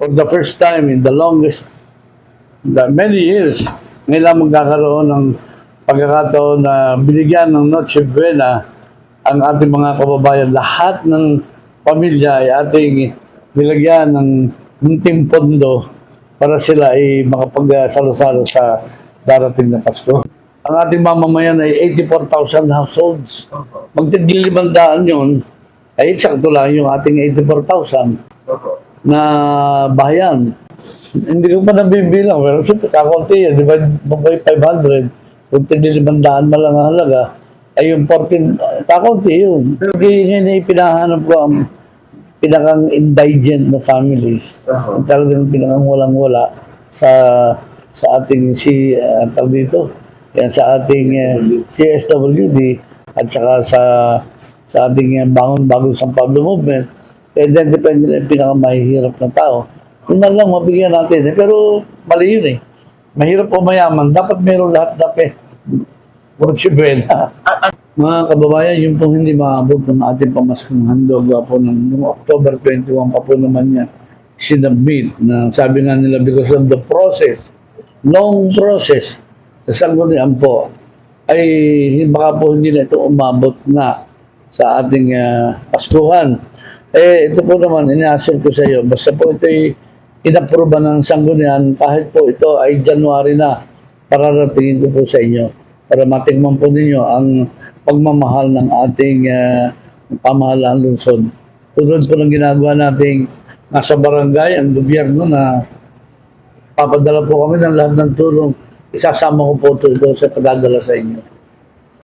for the first time in the longest, the many years, ngayon magkakaroon ng pagkakataon na binigyan ng Noche Buena ang ating mga kababayan. Lahat ng pamilya ay ating nilagyan ng munting pondo para sila ay makapagsalo-salo sa darating na Pasko. Ang ating mamamayan ay 84,000 households. Magtigilimandaan yun, ay eksakto lang yung ating 84,000 na bayan. Hindi ko pa nabibilang, pero siyempre kakunti yan, di ba, mabay 500, kung tinilimandaan mo lang ang halaga, ay yung 14, kakunti yun. Hindi yun ay pinahanap ko ang pinakang indigent na families. Ang talagang pinakang walang-wala sa sa ating si uh, tawag dito, yan sa ating uh, CSWD at saka sa sa ating uh, Bangon Bagong San Pablo Movement. Kaya then depende na yung pinakamahihirap na tao. Yun na lang mabigyan natin. Eh. Pero mali yun eh. Mahirap o mayaman. Dapat meron lahat dapat. Puro sibela. Mga kababayan, yung pong hindi maabot ng ating pamaskong handog po ng, ng October 21 pa po naman yan sinubmit na sabi nga nila because of the process, long process sa sanggunian po ay baka po hindi na ito umabot na sa ating uh, Paskuhan. Eh, ito po naman, ina-assure ko sa iyo, basta po ito ay inaproba ng sanggunian, kahit po ito ay January na, pararatingin ko po sa inyo para matingman po ninyo ang pagmamahal ng ating uh, pamahalaan lungsod. Tulad po ng ginagawa nating nasa barangay, ang gobyerno na papadala po kami ng lahat ng tulong. Isasama ko po ito sa pagdadala sa inyo.